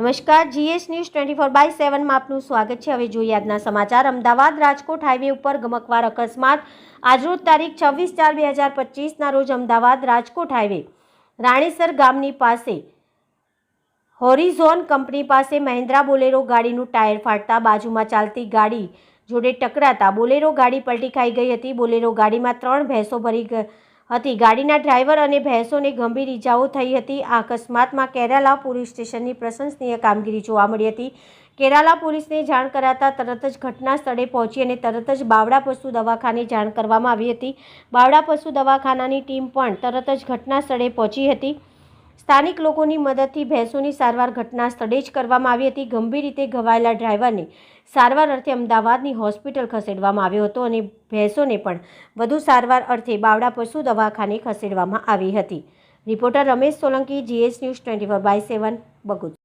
નમસ્કાર, GS news twenty four by સેવનમાં આપનું સ્વાગત છે. હવે જોઈએ આજના સમાચાર. અમદાવાદ, રાજકોટ હાઈવે ઉપર ગમકવાર અકસ્માત. આજરોજ તારીખ છવ્વીસ ચાર બે હજાર પચીસના રોજ અમદાવાદ, રાજકોટ હાઈવે, રાણીસર ગામની પાસે હોરિઝોન કંપની પાસે મહેન્દ્રા બોલેરો ગાડીનું ટાયર ફાટતા બાજુમાં ચાલતી ગાડી જોડે ટકરાતા બોલેરો ગાડી પલટી ખાઈ ગઈ હતી. બોલેરો ગાડીમાં ત્રણ ભેંસો ભરી ગ- હતી. ગાડીના ડ્રાઈવર અને ભેંસોને ગંભીર ઈજાઓ થઈ હતી. આ અકસ્માતમાં કેરાલા પોલીસ સ્ટેશનની પ્રશંસનીય કામગીરી જોવા મળી હતી. કેરાલા પોલીસને જાણ કરાતા તરત જ ઘટના સ્થળે પહોંચી અને તરત જ બાવડા પશુ દવાખાને જાણ કરવામાં આવી હતી. બાવડા પશુ દવાખાનાની ટીમ પણ તરત જ ઘટના સ્થળે પહોંચી હતી. સ્થાનિક લોકોની મદદથી ભેંસોની સારવાર ઘટના સ્થળે જ કરવામાં આવી હતી. ગંભીર રીતે ઘવાયેલા ડ્રાઈવરને સારવાર અર્થે અમદાવાદની હોસ્પિટલ ખસેડવામાં આવ્યો હતો અને ભેંસોને પણ વધુ સારવાર અર્થે બાવડા પશુ દવાખાને ખસેડવામાં આવી હતી. Reporter Ramesh Solanki, GS news twenty four by seven, બગુચ